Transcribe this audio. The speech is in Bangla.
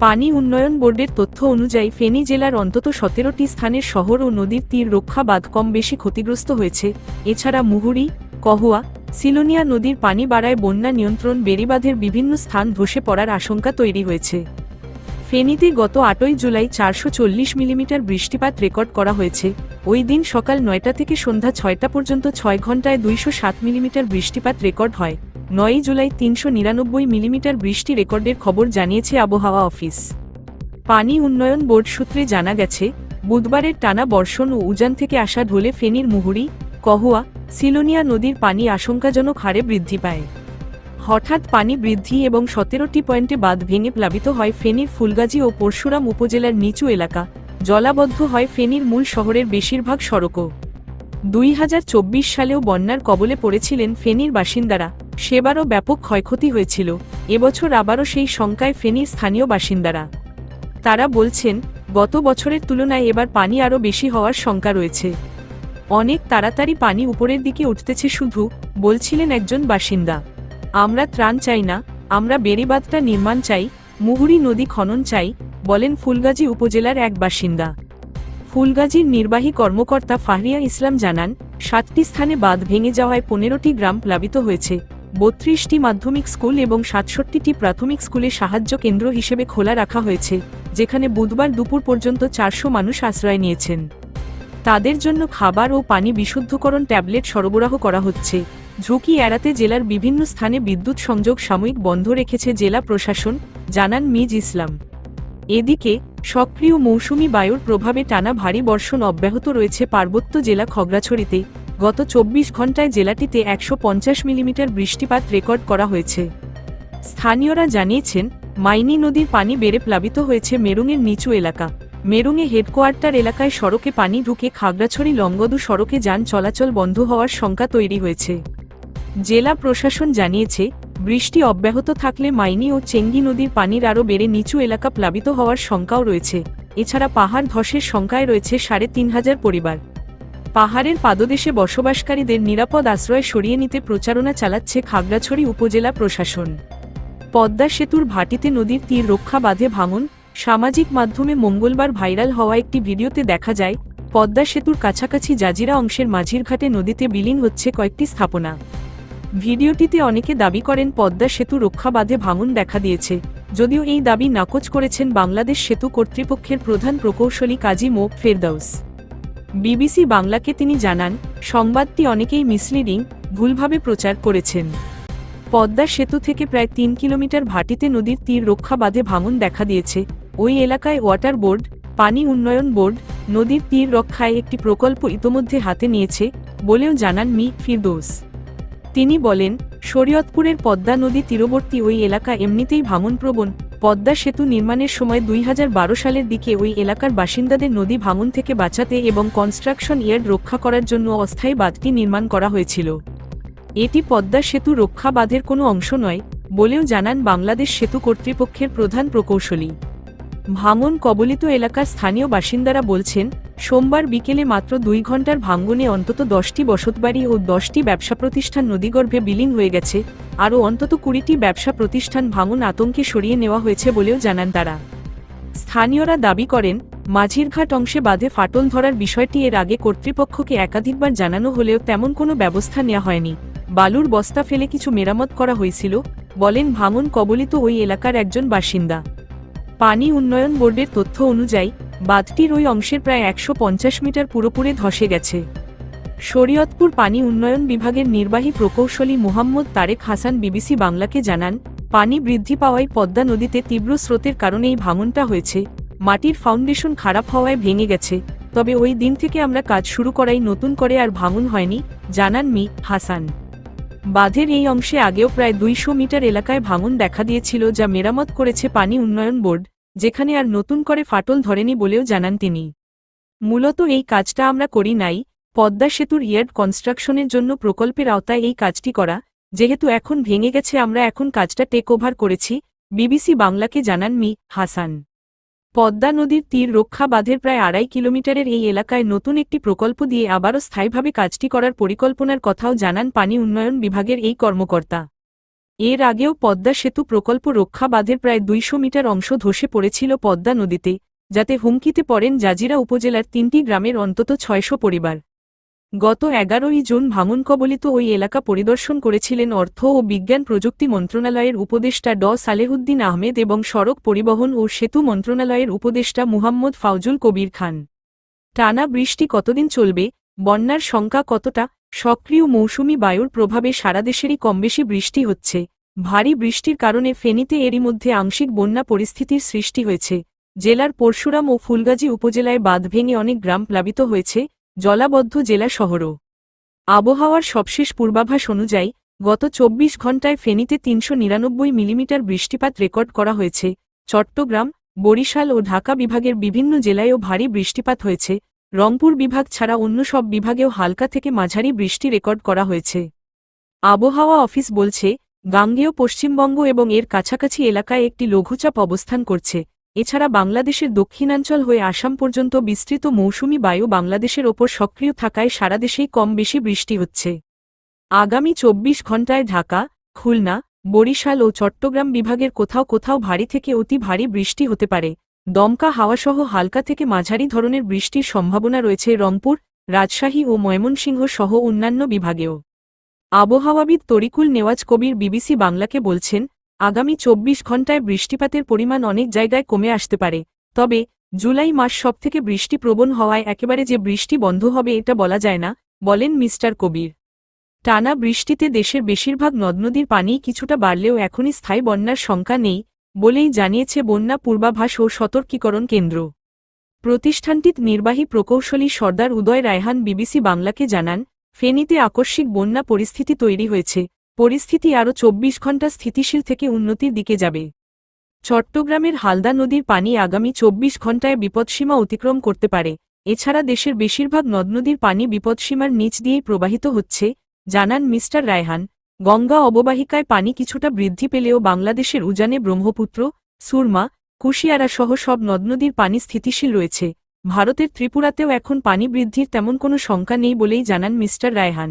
পানি উন্নয়ন বোর্ডের তথ্য অনুযায়ী ফেনী জেলার অন্তত সতেরোটি স্থানের শহর ও নদীর তীর রক্ষা বাঁধ কম বেশি ক্ষতিগ্রস্ত হয়েছে। এছাড়া মুহুরি, কহুয়া, সিলোনিয়া নদীর পানি বাড়ায় বন্যা নিয়ন্ত্রণ, বেড়িবাঁধের বিভিন্ন স্থান ধসে পড়ার আশঙ্কা তৈরি হয়েছে। ফেনীতে গত আটই জুলাই চারশো চল্লিশ মিলিমিটার বৃষ্টিপাত রেকর্ড করা হয়েছে। ওই দিন সকাল নয়টা থেকে সন্ধ্যা ছয়টা পর্যন্ত ছয় ঘন্টায় দুইশো সাত মিলিমিটার বৃষ্টিপাত রেকর্ড হয়। নয়ই জুলাই তিনশো নিরানব্বই মিলিমিটার বৃষ্টি রেকর্ডের খবর জানিয়েছে আবহাওয়া অফিস। পানি উন্নয়ন বোর্ড সূত্রে জানা গেছে, বুধবারের টানা বর্ষণ ও উজান থেকে আসা ঢোলে ফেনীর মুহুরি, কহুয়া, সিলোনিয়া নদীর পানি আশঙ্কাজনক হারে বৃদ্ধি পায়। হঠাৎ পানি বৃদ্ধি এবং সতেরোটি পয়েন্টে বাঁধ ভেঙে প্লাবিত হয় ফেনীর ফুলগাজী ও পরশুরাম উপজেলার নিচু এলাকা, জলাবদ্ধ হয় ফেনীর মূল শহরের বেশিরভাগ সড়কও। দুই হাজার চব্বিশ সালেও বন্যার কবলে পড়েছিলেন ফেনীর বাসিন্দারা সেবারও ব্যাপক ক্ষয়ক্ষতি হয়েছিল। এবছর আবারও সেই শঙ্কায় ফেনীর স্থানীয় বাসিন্দারা। তারা বলছেন, গত বছরের তুলনায় এবার পানি আরও বেশি হওয়ার শঙ্কা রয়েছে। অনেক তাড়াতাড়ি পানি উপরের দিকে উঠতেছে শুধু, বলছিলেন একজন বাসিন্দা। আমরা ত্রাণ চাই না, আমরা বেড়িবাঁধটা নির্মাণ চাই, মুহুরী নদী খনন চাই, বলেন ফুলগাজী উপজেলার এক বাসিন্দা। ফুলগাজীর নির্বাহী কর্মকর্তা ফাহরিয়া ইসলাম জানান, সাতটি স্থানে বাঁধ ভেঙে যাওয়ায় পনেরোটি গ্রাম প্লাবিত হয়েছে। বত্রিশটি মাধ্যমিক স্কুল এবং সাতষট্টিটি প্রাথমিক স্কুলে সাহায্য কেন্দ্র হিসেবে খোলা রাখা হয়েছে, যেখানে বুধবার দুপুর পর্যন্ত চারশো মানুষ আশ্রয় নিয়েছেন। তাদের জন্য খাবার ও পানি বিশুদ্ধকরণ ট্যাবলেট সরবরাহ করা হচ্ছে। ঝুঁকি এড়াতে জেলার বিভিন্ন স্থানে বিদ্যুৎ সংযোগ সাময়িক বন্ধ রেখেছে জেলা প্রশাসন, জানান মিজ ইসলাম। এদিকে, সক্রিয় মৌসুমি বায়ুর প্রভাবে টানা ভারী বর্ষণ অব্যাহত রয়েছে পার্বত্য জেলা খগড়াছড়িতে গত চব্বিশ ঘন্টায় জেলাটিতে একশো পঞ্চাশ মিলিমিটার বৃষ্টিপাত রেকর্ড করা হয়েছে। স্থানীয়রা জানিয়েছেন, মাইনি নদীর পানি বেড়ে প্লাবিত হয়েছে মেরুঙের নিচু এলাকা। মেরুঙে হেডকোয়ার্টার এলাকায় সড়কে পানি ঢুকে খাগড়াছড়ি লঙ্গদু সড়কে যান চলাচল বন্ধ হওয়ার শঙ্কা তৈরি হয়েছে। জেলা প্রশাসন জানিয়েছে, বৃষ্টি অব্যাহত থাকলে মাইনি ও চেঙ্গি নদীর পানির আরও বেড়ে নিচু এলাকা প্লাবিত হওয়ার শঙ্কাও রয়েছে। এছাড়া পাহাড় ধসের শঙ্কায় রয়েছে সাড়ে তিন হাজার পরিবার। পাহাড়ের পাদদেশে বসবাসকারীদের নিরাপদ আশ্রয় সরিয়ে নিতে প্রচারণা চালাচ্ছে খাগড়াছড়ি উপজেলা প্রশাসন। পদ্মা সেতুর ভাটিতে নদীর তীর রক্ষা বাঁধে ভাঙন, সামাজিক মাধ্যমে মঙ্গলবার ভাইরাল হওয়া একটি ভিডিওতে দেখা যায়, পদ্মা সেতুর কাছাকাছি জাজিরা অংশের মাঝির ঘাটে নদীতে বিলীন হচ্ছে কয়েকটি স্থাপনা। ভিডিওটিতে অনেকে দাবি করেন, পদ্মা সেতু রক্ষা বাঁধে ভাঙন দেখা দিয়েছে। যদিও এই দাবি নাকচ করেছেন বাংলাদেশ সেতু কর্তৃপক্ষের প্রধান প্রকৌশলী কাজী মোপ ফেরদাউস। বিবিসি বাংলাকে তিনি জানান, সংবাদটি অনেকেই মিসলিডিং ভুলভাবে প্রচার করেছেন। পদ্মা সেতু থেকে প্রায় তিন কিলোমিটার ভাটিতে নদীর তীর রক্ষা বাঁধে ভাঙন দেখা দিয়েছে। ওই এলাকায় ওয়াটার বোর্ড পানি উন্নয়ন বোর্ড নদীর তীর রক্ষায় একটি প্রকল্প ইতোমধ্যে হাতে নিয়েছে বলেও জানান মি. ফিরদৌস। তিনি বলেন, শরীয়তপুরের পদ্মা নদী তীরবর্তী ওই এলাকা এমনিতেই ভাঙনপ্রবণ। পদ্মা সেতু নির্মাণের সময় দুই হাজার বারো সালের দিকে ওই এলাকার বাসিন্দাদের নদী ভাঙন থেকে বাঁচাতে এবং কনস্ট্রাকশন ইয়ার্ড রক্ষা করার জন্য অস্থায়ী বাঁধটি নির্মাণ করা হয়েছিল। এটি পদ্মা সেতু রক্ষা বাঁধের কোনো অংশ নয়, বলেও জানান বাংলাদেশ সেতু কর্তৃপক্ষের প্রধান প্রকৌশলী। ভাঙন কবলিত এলাকার স্থানীয় বাসিন্দারা বলছেন সোমবার বিকেলে মাত্র দুই ঘণ্টার ভাঙ্গনে অন্তত দশটি বসতবাড়ি ও দশটি ব্যবসা প্রতিষ্ঠান নদীগর্ভে বিলীন হয়ে গেছে। আরও অন্তত কুড়িটি ব্যবসা প্রতিষ্ঠান ভাঙন আতঙ্কে সরিয়ে নেওয়া হয়েছে বলেও জানান তারা। স্থানীয়রা দাবি করেন, মাঝিরঘাট অংশে বাঁধে ফাটল ধরার বিষয়টি এর আগে কর্তৃপক্ষকে একাধিকবার জানানো হলেও তেমন কোনো ব্যবস্থা নেওয়া হয়নি। বালুর বস্তা ফেলে কিছু মেরামত করা হয়েছিল, বলেন ভাঙন কবলিত ওই এলাকার একজন বাসিন্দা। পানি উন্নয়ন বোর্ডের তথ্য অনুযায়ী বাঁধটির ওই অংশের প্রায় একশো পঞ্চাশ মিটার পুরোপুরি ধসে গেছে। শরীয়তপুর পানি উন্নয়ন বিভাগের নির্বাহী প্রকৌশলী মোহাম্মদ তারেক হাসান বিবিসি বাংলাকে জানান, পানি বৃদ্ধি পাওয়ায় পদ্মা নদীতে তীব্র স্রোতের কারণে এই ভাঙনটা হয়েছে। মাটির ফাউন্ডেশন খারাপ হওয়ায় ভেঙে গেছে। তবে ওই দিন থেকে আমরা কাজ শুরু করাই নতুন করে আর ভাঙন হয়নি, জানান মি. হাসান। বাঁধের এই অংশে আগেও প্রায় দুইশো মিটার এলাকায় ভাঙন দেখা দিয়েছিল যা মেরামত করেছে পানি উন্নয়ন বোর্ড। যেখানে আর নতুন করে ফাটল ধরেনি বলেও জানান তিনি। মূলত এই কাজটা আমরা করি নাই, পদ্মা সেতুর ইয়ার্ড কনস্ট্রাকশনের জন্য প্রকল্পের আওতায় এই কাজটি করা, যেহেতু এখন ভেঙে গেছে আমরা এখন কাজটা টেক ওভার করেছি, বিবিসি বাংলাকে জানান মি. হাসান। পদ্মা নদীর তীর রক্ষা বাঁধের প্রায় আড়াই কিলোমিটারের এই এলাকায় নতুন একটি প্রকল্প দিয়ে আবারও স্থায়ীভাবে কাজটি করার পরিকল্পনার কথাও জানান পানি উন্নয়ন বিভাগের এই কর্মকর্তা। এর আগেও পদ্মা সেতু প্রকল্প রক্ষা বাঁধের প্রায় দুইশো মিটার অংশ ধসে পড়েছিল পদ্মা নদীতে, যাতে হুমকিতে পড়েন জাজিরা উপজেলার তিনটি গ্রামের অন্তত ছয়শো পরিবার। গত এগারোই জুন ভাঙন কবলিত ওই এলাকা পরিদর্শন করেছিলেন অর্থ ও বিজ্ঞান প্রযুক্তি মন্ত্রণালয়ের উপদেষ্টা ড সালেহুদ্দিন আহমেদ এবং সড়ক পরিবহন ও সেতু মন্ত্রণালয়ের উপদেষ্টা মুহাম্মদ ফাউজুল কবির খান। টানা বৃষ্টি কতদিন চলবে বন্যার সংখ্যা কতটা? সক্রিয় মৌসুমি বায়ুর প্রভাবে সারা দেশেরই কমবেশি বৃষ্টি হচ্ছে। ভারী বৃষ্টির কারণে ফেনীতে এরই মধ্যে আংশিক বন্যা পরিস্থিতির সৃষ্টি হয়েছে। জেলার পরশুরাম ও ফুলগাজী উপজেলায় বাঁধ ভেঙে অনেক গ্রাম প্লাবিত হয়েছে, জলাবদ্ধ জেলা শহরও। আবহাওয়ার সবশেষ পূর্বাভাস অনুযায়ী, গত চব্বিশ ঘণ্টায় ফেনীতে তিনশো নিরানব্বই মিলিমিটার বৃষ্টিপাত রেকর্ড করা হয়েছে। চট্টগ্রাম, বরিশাল ও ঢাকা বিভাগের বিভিন্ন জেলায়ও ভারী বৃষ্টিপাত হয়েছে। রংপুর বিভাগ ছাড়া অন্য সব বিভাগেও হালকা থেকে মাঝারি বৃষ্টি রেকর্ড করা হয়েছে। আবহাওয়া অফিস বলছে, গাঙ্গেয় পশ্চিমবঙ্গ এবং এর কাছাকাছি এলাকায় একটি লঘুচাপ অবস্থান করছে। এছাড়া বাংলাদেশের দক্ষিণাঞ্চল হয়ে আসাম পর্যন্ত বিস্তৃত মৌসুমি বায়ু বাংলাদেশের ওপর সক্রিয় থাকায় সারা দেশেই কম বেশি বৃষ্টি হচ্ছে। আগামী চব্বিশ ঘণ্টায় ঢাকা, খুলনা, বরিশাল ও চট্টগ্রাম বিভাগের কোথাও কোথাও ভারী থেকে অতি ভারী বৃষ্টি হতে পারে। দমকা হাওয়াসহ হালকা থেকে মাঝারি ধরনের বৃষ্টির সম্ভাবনা রয়েছে রংপুর, রাজশাহী ও ময়মনসিংহ সহ অন্যান্য বিভাগেও। আবহাওয়াবিদ তরিকুল নেওয়াজ কবির বিবিসি বাংলাকে বলছেন, আগামী চব্বিশ ঘণ্টায় বৃষ্টিপাতের পরিমাণ অনেক জায়গায় কমে আসতে পারে, তবে জুলাই মাস সবথেকে বৃষ্টিপ্রবণ হওয়ায় একেবারে যে বৃষ্টি বন্ধ হবে এটা বলা যায় না, বলেন মিস্টার কবির। টানা বৃষ্টিতে দেশের বেশিরভাগ নদনদীর পানি কিছুটা বাড়লেও এখনই স্থায়ী বন্যার শঙ্কা নেই বলেই জানিয়েছে বন্যা পূর্বাভাস ও সতর্কীকরণ কেন্দ্র। প্রতিষ্ঠানটির নির্বাহী প্রকৌশলী সর্দার উদয় রায়হান বিবিসি বাংলাকে জানান, ফেনীতে আকস্মিক বন্যা পরিস্থিতি তৈরি হয়েছে, পরিস্থিতি আরও চব্বিশ ঘণ্টা স্থিতিশীল থেকে উন্নতির দিকে যাবে। চট্টগ্রামের হালদা নদীর পানি আগামী চব্বিশ ঘণ্টায় বিপদসীমা অতিক্রম করতে পারে, এছাড়া দেশের বেশিরভাগ নদনদীর পানি বিপদসীমার নিচ দিয়েই প্রবাহিত হচ্ছে, জানান মিস্টার রায়হান। গঙ্গা অববাহিকায় পানি কিছুটা বৃদ্ধি পেলেও বাংলাদেশের উজানে ব্রহ্মপুত্র, সুরমা কুশিয়ারা সহ সব নদনদীর পানি স্থিতিশীল রয়েছে। ভারতের ত্রিপুরাতেও এখন পানি বৃদ্ধির তেমন কোনো শঙ্কা নেই বলেই জানান মিস্টার রায়হান।